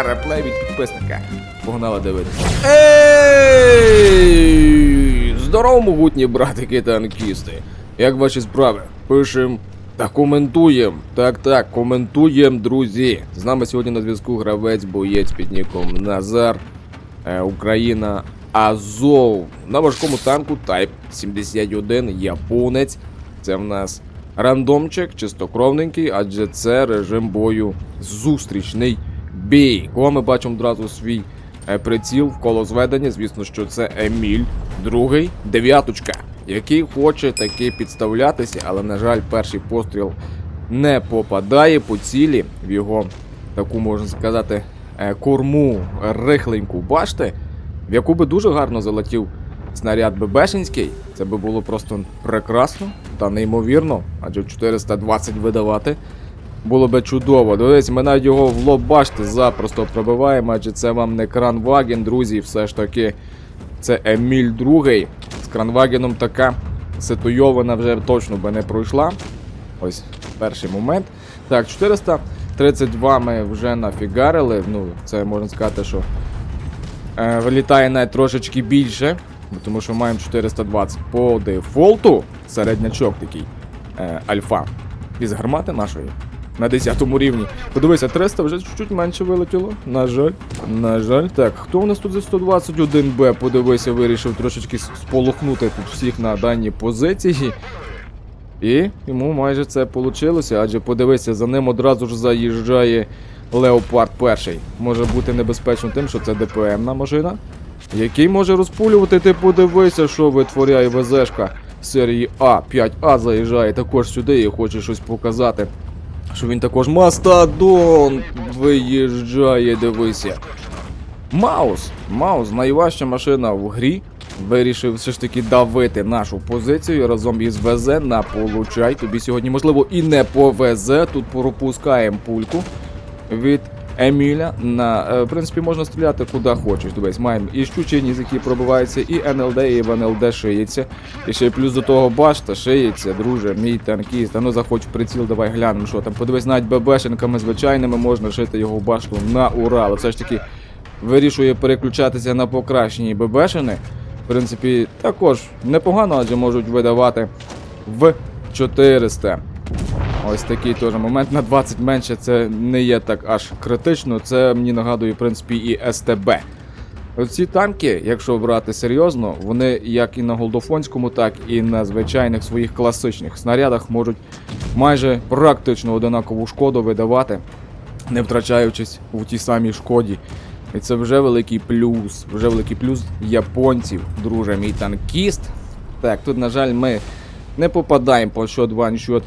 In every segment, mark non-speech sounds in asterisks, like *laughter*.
Реплей від підписника. Погнали дивитися. Ей! Здорово, могутні братики танкісти. Як ваші справи? Пишем та коментуємо. Так, так, коментуємо, друзі. З нами сьогодні на зв'язку гравець боєць під ніком Назар. Е, Україна Азов. На важкому танку Type 71 японець. Це в нас рандомчик, чистокровненький, адже це режим бою зустрічний бій. Кого ми бачимо одразу свій е, приціл в коло зведення. Звісно, що це Еміль, другий, дев'яточка, який хоче таки підставлятися, але, на жаль, перший постріл не попадає по цілі в його таку, можна сказати, е, корму рихленьку башти, в яку би дуже гарно залетів снаряд ББшинський. Це би було просто прекрасно та неймовірно, адже 420 видавати. Було би чудово. Дивись, ми навіть його в лоб башти запросто пробиваємо, адже це вам не кранваген, друзі, все ж таки. Це Еміль другий. З кранвагеном така ситуйована вже точно би не пройшла. Ось перший момент. Так, 432 ми вже нафігарили. Ну, це можна сказати, що е, вилітає навіть трошечки більше, тому що маємо 420 по дефолту. Середнячок такий е, альфа. Із гармати нашої. На 10 рівні. Подивися, 300 вже чуть-чуть менше вилетіло. На жаль. На жаль. Так, хто у нас тут за 121Б? Подивися, вирішив трошечки сполохнути тут всіх на даній позиції. І йому майже це вийшло, адже подивися, за ним одразу ж заїжджає Леопард перший. Може бути небезпечно тим, що це ДПМна машина, який може розпулювати. Ти подивися, що витворяє ВЗшка серії А. 5А заїжджає також сюди і хоче щось показати. Що він також Мастодон виїжджає, дивися. Маус. Маус, найважча машина в грі. Вирішив все ж таки давити нашу позицію разом із ВЗ на получай. Тобі сьогодні, можливо, і не повезе. Тут пропускаємо пульку від Еміля. На, е, в принципі, можна стріляти куди хочеш. Дивись, маємо і щучиніс, який пробивається, і НЛД, і в НЛД шиється. І ще плюс до того башта шиється, друже, мій танкіст. А ну заходь в приціл, давай глянемо, що там. Подивись, навіть ББшенками звичайними можна шити його башту на ура. Але все ж таки вирішує переключатися на покращені ББшини. В принципі, також непогано, адже можуть видавати в 400. Ось такий теж момент на 20 менше це не є так аж критично. Це мені нагадує, в принципі, і СТБ. Оці танки, якщо брати серйозно, вони як і на голдофонському, так і на звичайних своїх класичних снарядах можуть майже практично одинакову шкоду видавати, не втрачаючись у тій самій шкоді. І це вже великий плюс. Вже великий плюс японців, друже, мій танкіст. Так, тут, на жаль, ми не попадаємо по шот ваншот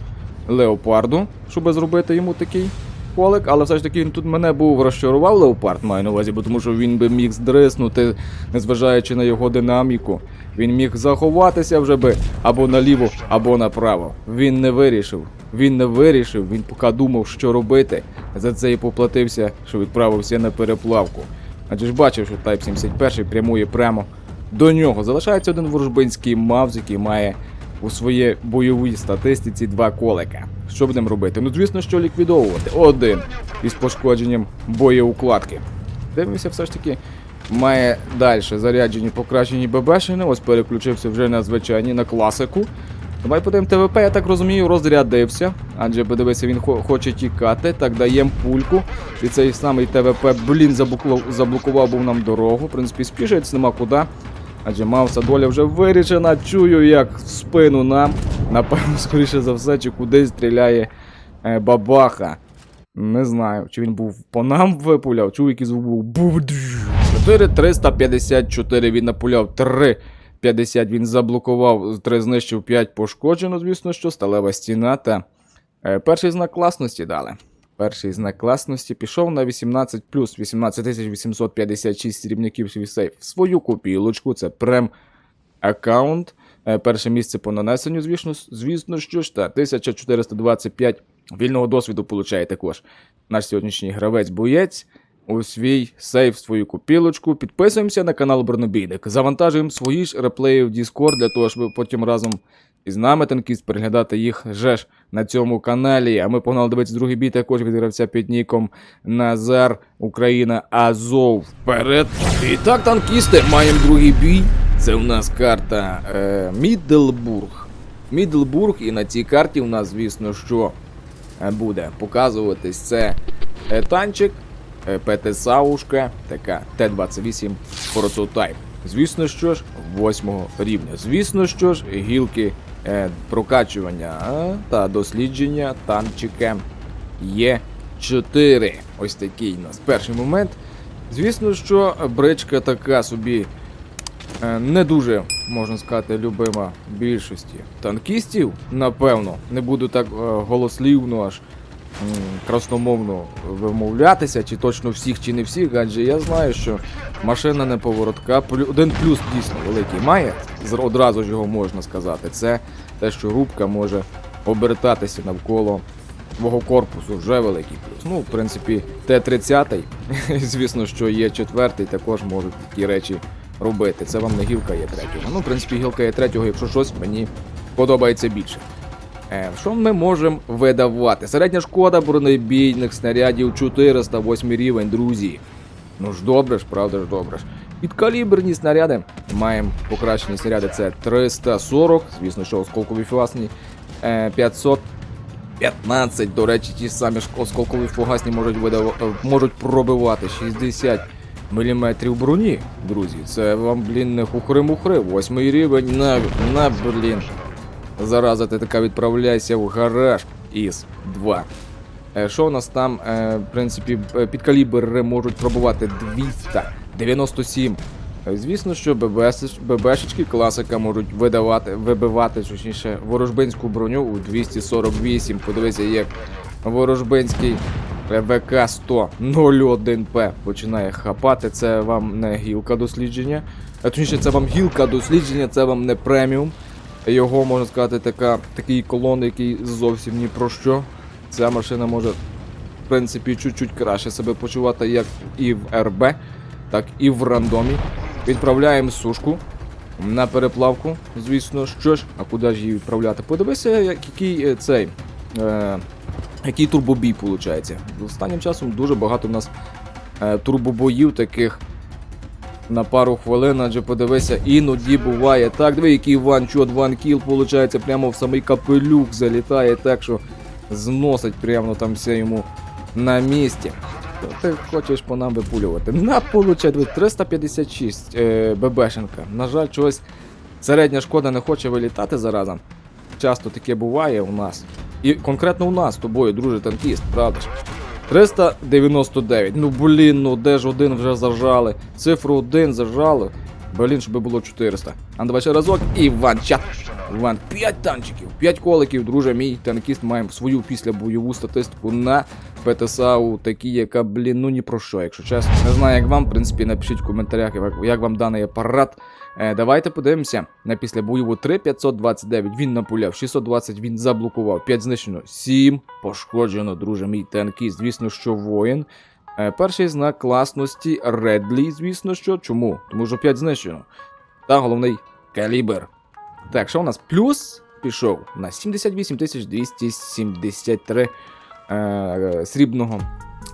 леопарду, щоб зробити йому такий колик, але все ж таки він тут мене був розчарував леопард, маю на увазі, бо тому що він би міг здриснути, незважаючи на його динаміку. Він міг заховатися вже би або наліво, або направо. Він не вирішив. Він не вирішив, він поки думав, що робити. За це і поплатився, що відправився на переплавку. Адже ж бачив, що Type 71 прямує прямо до нього. Залишається один ворожбинський мавз, який має у своїй бойовій статистиці два колика. Що будемо робити? Ну, звісно, що ліквідовувати. Один із пошкодженням боєукладки. Дивимося, все ж таки. Має далі заряджені покращені ББшини. Ось переключився вже на звичайні, на класику. Давай подивимо ТВП, я так розумію, розрядився. Адже подивися, він хоче тікати. Так, даємо пульку. І цей самий ТВП, блін, заблокував, заблокував був нам дорогу. В принципі, спішиться нема куди. Адже Мавса доля вже вирішена. Чую, як в спину нам. Напевно, скоріше за все, чи кудись стріляє е, бабаха. Не знаю, чи він був по нам випуляв, чув який звук був. Бу-дж. 4354 він напуляв 350 він заблокував, 3 знищив 5 пошкоджено, звісно, що сталева стіна та е, перший знак класності дали. Перший знак класності пішов на 18 плюс 18856 срібняків свій сейф. Свою копілочку, це прем аккаунт. Е, Перше місце по нанесенню, звісно, звісно що ж, та 1425 вільного досвіду получає також наш сьогоднішній гравець-боєць. У свій сейф, свою купілочку. Підписуємося на канал Бронебійник. Завантажуємо свої ж реплеї в Discord для того, щоб потім разом із нами танкіст переглядати їх же ж на цьому каналі. А ми погнали дивитися другий бій також від гравця під ніком Назар Україна Азов. Вперед! І так, танкісти, маємо другий бій. Це в нас карта е, Міддлбург. Міддлбург, і на цій карті у нас, звісно, що е, буде показуватись це е, танчик, ПТ-саушка, така Т-28 прототайп. Звісно, що ж, восьмого рівня. Звісно, що ж, гілки е, прокачування та дослідження танчика є 4. Ось такий у нас перший момент. Звісно, що бричка така собі е, не дуже, можна сказати, любима більшості танкістів. Напевно, не буду так е, голослівно аж красномовно вимовлятися, чи точно всіх, чи не всіх, адже я знаю, що машина не поворотка. Один плюс дійсно великий має, одразу ж його можна сказати. Це те, що рубка може обертатися навколо твого корпусу, вже великий плюс. Ну, в принципі, Т-30, *laughs* звісно, що є четвертий, також можуть такі речі робити. Це вам не гілка є третього. Ну, в принципі, гілка є третього, якщо щось, мені подобається більше. Е, що ми можемо видавати? Середня шкода бронебійних снарядів 408 рівень, друзі. Ну ж добре ж, правда ж добре ж. Підкаліберні снаряди. Маємо покращені снаряди. Це 340, звісно, що осколкові фугасні. Е, 515, до речі, ті самі осколкові фугасні можуть видав... е, можуть пробивати 60 мм броні, друзі. Це вам, блін, не хухри-мухри. Восьмий рівень на, на блін. Зараза, ти така відправляйся в гараж із 2. Е, Що у нас там, е, в принципі, е, підкалібри можуть пробувати 297. Е, Звісно, що ББшечки класика можуть видавати, вибивати, точніше, ворожбинську броню у 248. Подивися, як ворожбинський е, ВК-100 01П починає хапати. Це вам не гілка дослідження. А точніше, це вам гілка дослідження, це вам не преміум. Його, можна сказати, така, такий колон, який зовсім ні про що. Ця машина може, в принципі, чуть-чуть краще себе почувати як і в РБ, так і в рандомі. Відправляємо сушку на переплавку, звісно, що ж, а куди ж її відправляти? Подивися, який е, цей. Е, який турбобій виходить. Останнім часом дуже багато у нас е, турбобоїв таких на пару хвилин, адже подивися, іноді буває так. Диви, який ван-чот, ван-кіл, виходить, прямо в самий капелюх залітає так, що зносить прямо там все йому на місці. Що ти хочеш по нам випулювати? На, получай, диви, 356 е, ББшенка. На жаль, чогось середня шкода не хоче вилітати зараза. Часто таке буває у нас. І конкретно у нас з тобою, друже танкіст, правда ж? 399. Ну блін, ну де ж один вже зажали? Цифру 1 зажали. Блін, щоб було 400. А давай ще разок і ван-чат. Ван, 5 танчиків, 5 коликів, друже мій танкіст маємо свою післябойову статистику на ПТСАУ, такі, яка, блін, ну ні про що, якщо чесно. Не знаю, як вам, в принципі, напишіть в коментарях, як вам даний апарат. Е, давайте подивимося на післябойову 3529. Він напуляв, 620 він заблокував, 5 знищено, 7 пошкоджено, друже мій танкіст. Звісно, що воїн. Е, перший знак класності Редлі, звісно що. Чому? Тому що 5 знищено. Та головний калібр. Так, що у нас? Плюс пішов на 78 273 е, срібного,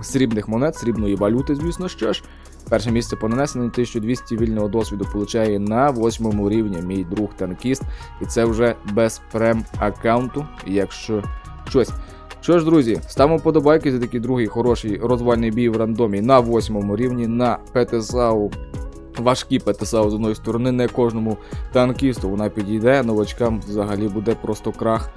срібних монет, срібної валюти, звісно що ж. Перше місце по нанесенню 1200 вільного досвіду получає на восьмому рівні мій друг танкіст. І це вже без прем аккаунту, якщо щось. Що ж, друзі, ставимо подобайки за такий другий хороший розвальний бій в рандомі на восьмому рівні на ПТСАУ. Важкі ПТСАУ з одної сторони, не кожному танкісту вона підійде, новачкам взагалі буде просто крах.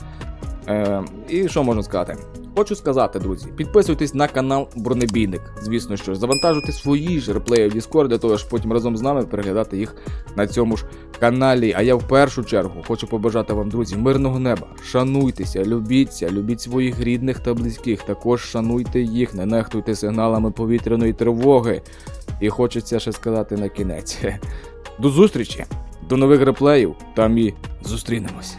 Е, і що можна сказати? Хочу сказати, друзі, підписуйтесь на канал Бронебійник. Звісно, що завантажуйте свої ж реплеї в Discord, для того, щоб потім разом з нами переглядати їх на цьому ж каналі. А я в першу чергу хочу побажати вам, друзі, мирного неба. Шануйтеся, любіться, любіть своїх рідних та близьких. Також шануйте їх, не нехтуйте сигналами повітряної тривоги. І хочеться ще сказати на кінець. *laughs* До зустрічі, до нових реплеїв, там і зустрінемось.